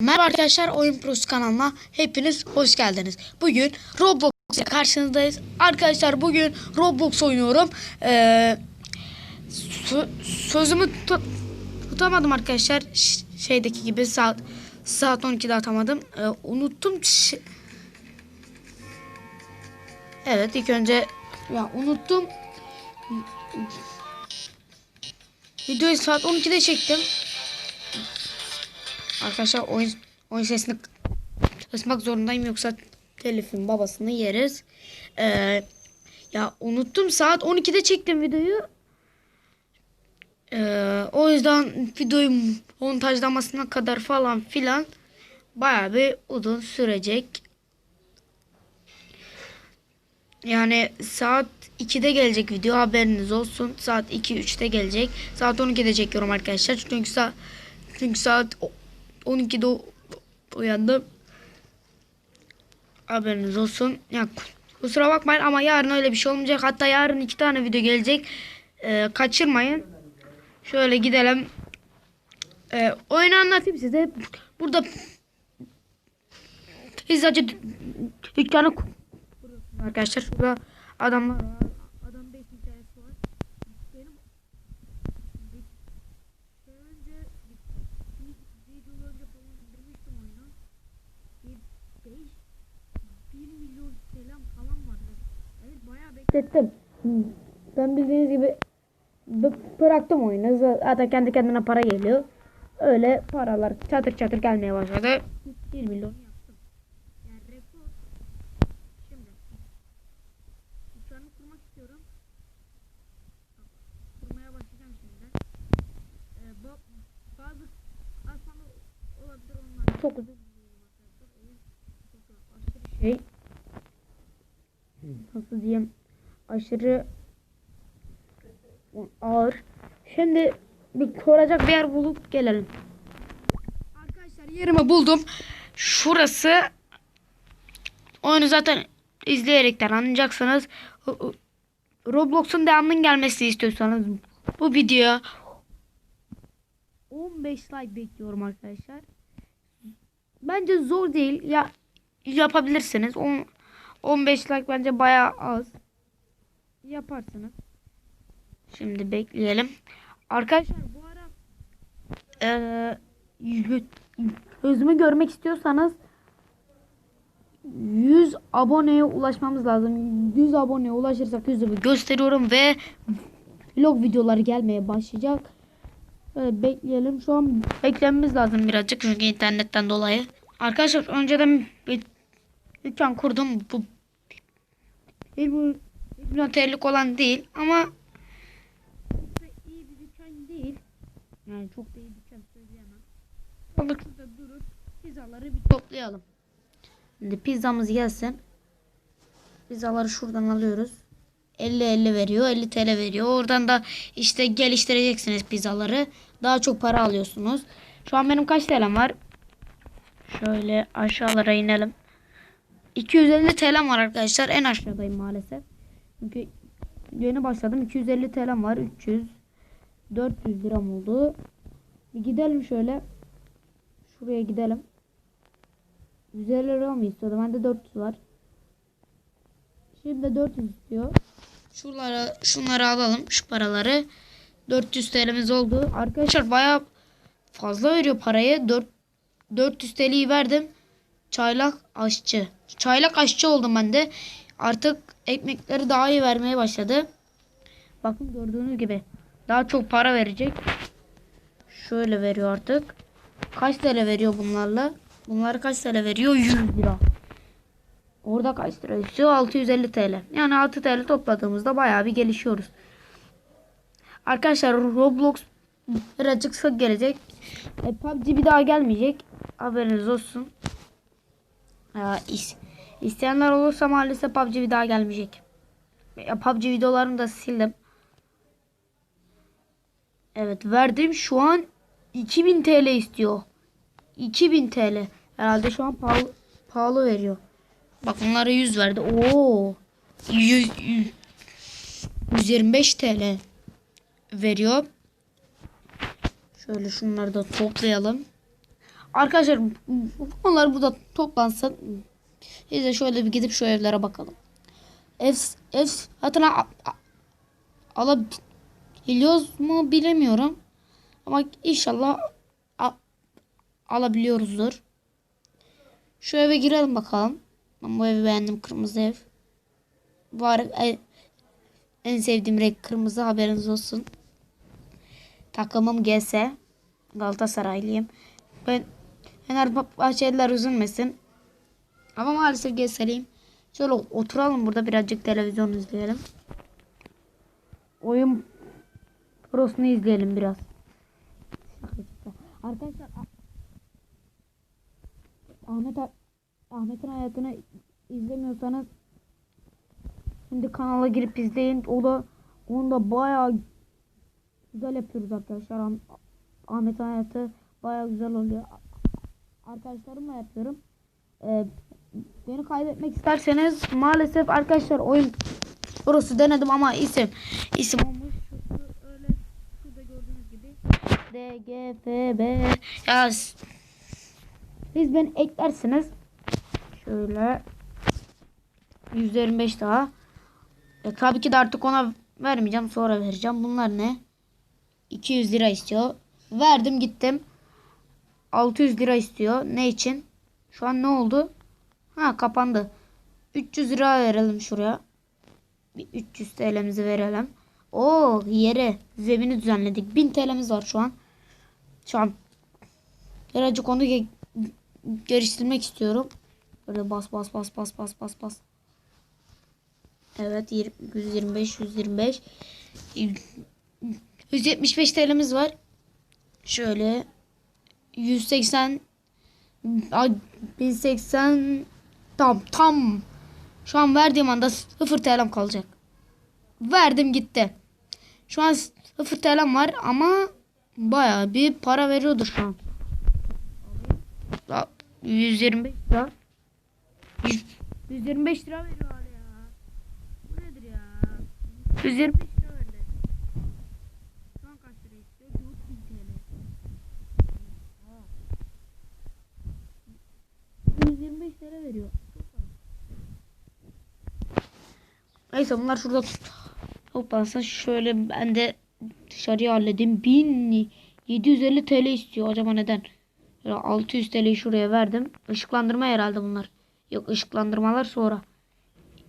Merhaba arkadaşlar Oyun Pros kanalına hepiniz hoş geldiniz. Bugün Roblox ile karşınızdayız. Arkadaşlar bugün Roblox oynuyorum. Ee, sö- sözümü tut- tutamadım arkadaşlar. Ş- şeydeki gibi saat saat 12'de atamadım. Ee, unuttum. Ş- evet ilk önce ya unuttum. Videoyu saat 12'de çektim. Arkadaşlar oyun oyun sesini kısmak zorundayım yoksa telifin babasını yeriz. Ee, ya unuttum saat 12'de çektim videoyu. Ee, o yüzden videoyu montajlamasına kadar falan filan bayağı bir uzun sürecek. Yani saat 2'de gelecek video haberiniz olsun. Saat 2-3'te gelecek. Saat 12'de çekiyorum arkadaşlar. Çünkü saat çünkü saat 12'de u- uyandım. Haberiniz olsun. Ya kusura bakmayın ama yarın öyle bir şey olmayacak. Hatta yarın iki tane video gelecek. Ee, kaçırmayın. Şöyle gidelim. Ee, oyunu anlatayım size. Burada pizzacı dü- dükkanı arkadaşlar. Şurada adamlar var. Adam 5 hikayesi var. Benim şey önce bir yıl önce falan indirmiştim oyunu. Bir 5 1 milyon selam falan vardı. Evet beklettim. Ben bildiğiniz gibi bıraktım oyunu. Zaten kendi kendine para geliyor. Öyle paralar çatır çatır gelmeye başladı. 1 milyon. Yani rekor. Şimdi dükkanı kurmak istiyorum. Kurmaya başlayacağım şimdi. Ee, ba- bazı asmalı olabilir onlar. Çok özür diliyorum arkadaşlar. Oyun çok aşırı şey. Nasıl diyeyim? Aşırı ağır. Şimdi bir koracak bir yer bulup gelelim. Arkadaşlar yerimi buldum. Şurası oyunu zaten izleyerekten anlayacaksınız. Roblox'un devamının gelmesini istiyorsanız bu videoya 15 like bekliyorum arkadaşlar. Bence zor değil. Ya yapabilirsiniz. 10 15 like bence bayağı az. Yaparsınız. Şimdi bekleyelim. Arkadaşlar bu ara eee yü- gözümü görmek istiyorsanız 100 aboneye ulaşmamız lazım. 100 aboneye ulaşırsak yüzümü gösteriyorum ve vlog videoları gelmeye başlayacak. Böyle bekleyelim. Şu an beklememiz lazım birazcık çünkü internetten dolayı. Arkadaşlar önceden bir dükkan kurdum. Bu bir TL'lik olan değil ama iyi bir dükkan değil. Yani çok da iyi dükkan söyleyemem. Balık şurada durup pizzaları bir toplayalım. Şimdi pizzamız gelsin. Pizzaları şuradan alıyoruz. 50-50 veriyor. 50 TL veriyor. Oradan da işte geliştireceksiniz pizzaları. Daha çok para alıyorsunuz. Şu an benim kaç TL'm var? Şöyle aşağılara inelim. 250 TL'm var arkadaşlar. En aşağıdayım maalesef. Çünkü yeni başladım. 250 TL'm var. 300 400 liram oldu. Bir gidelim şöyle. Şuraya gidelim. 150 lira mı istiyordu? Bende 400 var. Şimdi 400 istiyor. Şunları, şunları alalım. Şu paraları. 400 TL'miz oldu. Arkadaşlar bayağı fazla veriyor parayı. 4, 400 TL'yi verdim. Çaylak aşçı. Çaylak aşçı oldum ben de. Artık ekmekleri daha iyi vermeye başladı. Bakın gördüğünüz gibi. Daha çok para verecek. Şöyle veriyor artık. Kaç TL veriyor bunlarla? Bunlar kaç TL veriyor? 100 lira. Orada kaç lira istiyor? 650 TL. Yani 6 TL topladığımızda bayağı bir gelişiyoruz. Arkadaşlar Roblox birazcık sık gelecek. E, PUBG bir daha gelmeyecek. Haberiniz olsun. Ya, is, isteyenler olursa maalesef PUBG bir daha gelmeyecek. Ya, PUBG videolarını da sildim. Evet verdim. Şu an 2000 TL istiyor. 2000 TL. Herhalde şu an pahalı, pahalı veriyor. Bak bunlara 100 verdi. Oo. 100, 125 TL veriyor. Şöyle şunları da toplayalım. arkadaşlar onlar burada toplansın. Biz şöyle bir gidip şu evlere bakalım. Ev, ev hatına alabiliyoruz mu bilemiyorum. Ama inşallah alabiliyoruzdur. Şu eve girelim bakalım. Ben bu evi beğendim. Kırmızı ev. Var en, en sevdiğim renk kırmızı haberiniz olsun. Takımım gelse Galatasaraylıyım. Ben Fenerbahçeliler üzülmesin. Ama maalesef GS'liyim. Şöyle oturalım burada birazcık televizyon izleyelim. Oyun prosunu izleyelim biraz. Arkadaşlar Ah- Ahmet Ahmet'in hayatını izlemiyorsanız şimdi kanala girip izleyin. O da onu da bayağı güzel yapıyoruz arkadaşlar. Ah- Ahmet'in hayatı bayağı güzel oluyor. Arkadaşlarımla yapıyorum. Ee, beni kaybetmek isterseniz maalesef arkadaşlar oyun burası denedim ama isim isim olmuş. Öyle şurada gördüğünüz gibi D G F B ya s- siz beni eklersiniz. Şöyle 125 daha. E, tabii ki de artık ona vermeyeceğim. Sonra vereceğim. Bunlar ne? 200 lira istiyor. Verdim gittim. 600 lira istiyor. Ne için? Şu an ne oldu? Ha kapandı. 300 lira verelim şuraya. Bir 300 TL'mizi verelim. Oo yere zemini düzenledik. 1000 TL'miz var şu an. Şu an birazcık onu ge- geliştirmek istiyorum. Böyle bas bas bas bas bas bas bas. Evet yir- 125 125 175 TL'miz var. Şöyle 180 Ay, 1080 tam tam şu an verdiğim anda 0 TL'm kalacak. Verdim gitti. Şu an 0 TL'm var ama bayağı bir para veriyordur şu an. Ya, 125 lira. 100 125 lira veriyor ya. Bu nedir ya? 125 lira verdi. Şu an kaç lira istiyor? 4000 TL. 125 lira veriyor. Çok az. Neyse bunlar şurada toplansın. Şöyle ben de dışarıya halledeyim. 1750 TL istiyor. Acaba neden? Şöyle 600 TL'yi şuraya verdim. Işıklandırma herhalde bunlar. Yok ışıklandırmalar sonra.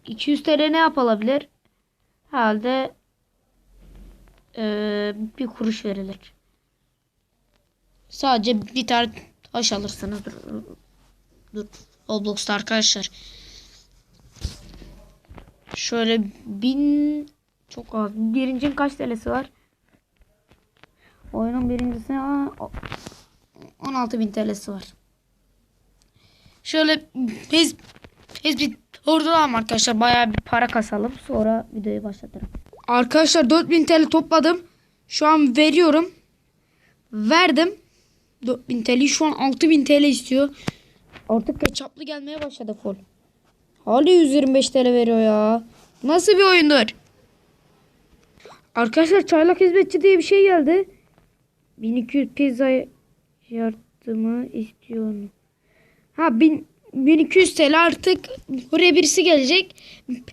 200 TL ne yapılabilir? Herhalde eee, bir kuruş verilir. Sadece bir tane taş alırsınız. Dur, dur. Roblox'ta arkadaşlar. Şöyle bin çok az. Birincinin kaç TL'si var? Oyunun birincisi aa, o- 16.000 TL'si var. Şöyle biz biz bir ordulalım arkadaşlar. Bayağı bir para kasalım. Sonra videoyu başlatırım. Arkadaşlar 4000 TL topladım. Şu an veriyorum. Verdim. 4000 TL şu an 6000 TL istiyor. Artık ketçaplı gelmeye başladı full. Hala 125 TL veriyor ya. Nasıl bir oyundur? Arkadaşlar çaylak hizmetçi diye bir şey geldi. 1200 pizza yardımı istiyor. Ha 1000 1200 TL artık buraya birisi gelecek.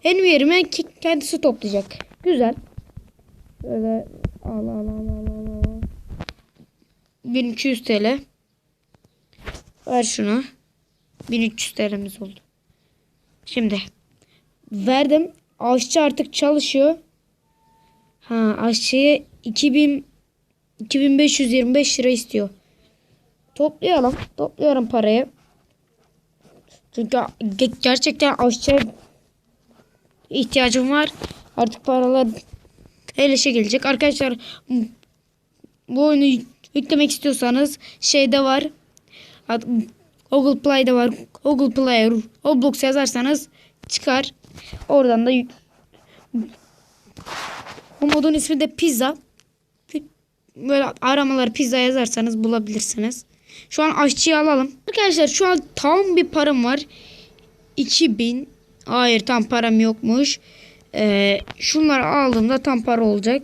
Benim yerime kendisi toplayacak. Güzel. Böyle al al al al al al. 1200 TL. Ver şunu. 1300 TL'miz oldu. Şimdi verdim. Aşçı artık çalışıyor. Ha aşçıya 2000 2525 lira istiyor. Toplayalım. Topluyorum parayı. Çünkü ge- gerçekten aşçıya ihtiyacım var. Artık paralar eleşe gelecek. Arkadaşlar bu oyunu yüklemek istiyorsanız şeyde var. Google Play'de var. Google Play Roblox yazarsanız çıkar. Oradan da bu modun ismi de pizza. Böyle aramaları pizza yazarsanız bulabilirsiniz. Şu an aşçıyı alalım. Arkadaşlar şu an tam bir param var. 2000. Hayır tam param yokmuş. Ee, şunları aldığımda tam para olacak.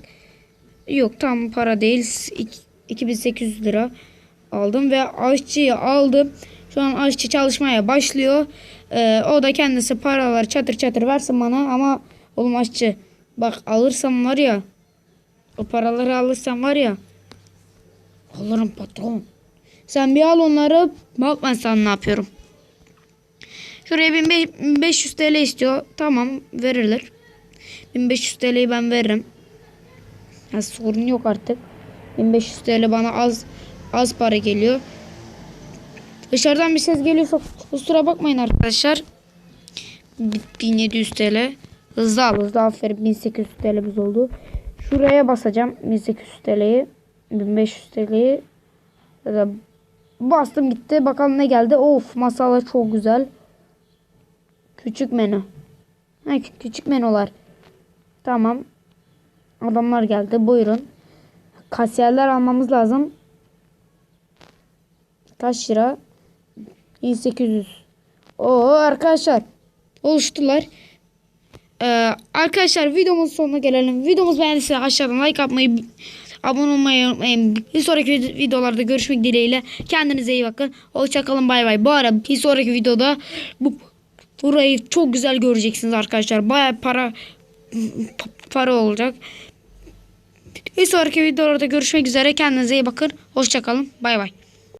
Yok tam para değil. İk- 2800 lira. aldım ve aşçıyı aldım. An aşçı çalışmaya başlıyor. Ee, o da kendisi paralar çatır çatır versin bana ama oğlum aşçı bak alırsam var ya o paraları alırsam var ya alırım patron. Sen bir al onları bak ben sana ne yapıyorum. Şuraya 1500 TL istiyor. Tamam verilir. 1500 TL'yi ben veririm. Ya sorun yok artık. 1500 TL bana az az para geliyor. Dışarıdan bir ses geliyorsa kusura bakmayın arkadaşlar. 1700 TL. Hızlı al hızlı aferin 1800 TL'miz oldu. Şuraya basacağım 1800 TL'yi. 1500 TL'yi. Bastım gitti. Bakalım ne geldi. Of masalar çok güzel. Küçük menü. Ha, kü- küçük menüler. Tamam. Adamlar geldi. Buyurun. Kasiyerler almamız lazım. Kaç lira? 1800. Oo arkadaşlar. Oluştular. Ee, arkadaşlar videomuzun sonuna gelelim. Videomuz beğendiyseniz aşağıdan like atmayı, abone olmayı unutmayın. Bir sonraki vid- videolarda görüşmek dileğiyle. Kendinize iyi bakın. Hoşçakalın bay bay. Bu arada bir sonraki videoda bu burayı çok güzel göreceksiniz arkadaşlar. Baya para para olacak. Bir sonraki videolarda görüşmek üzere. Kendinize iyi bakın. Hoşçakalın. Bay bay.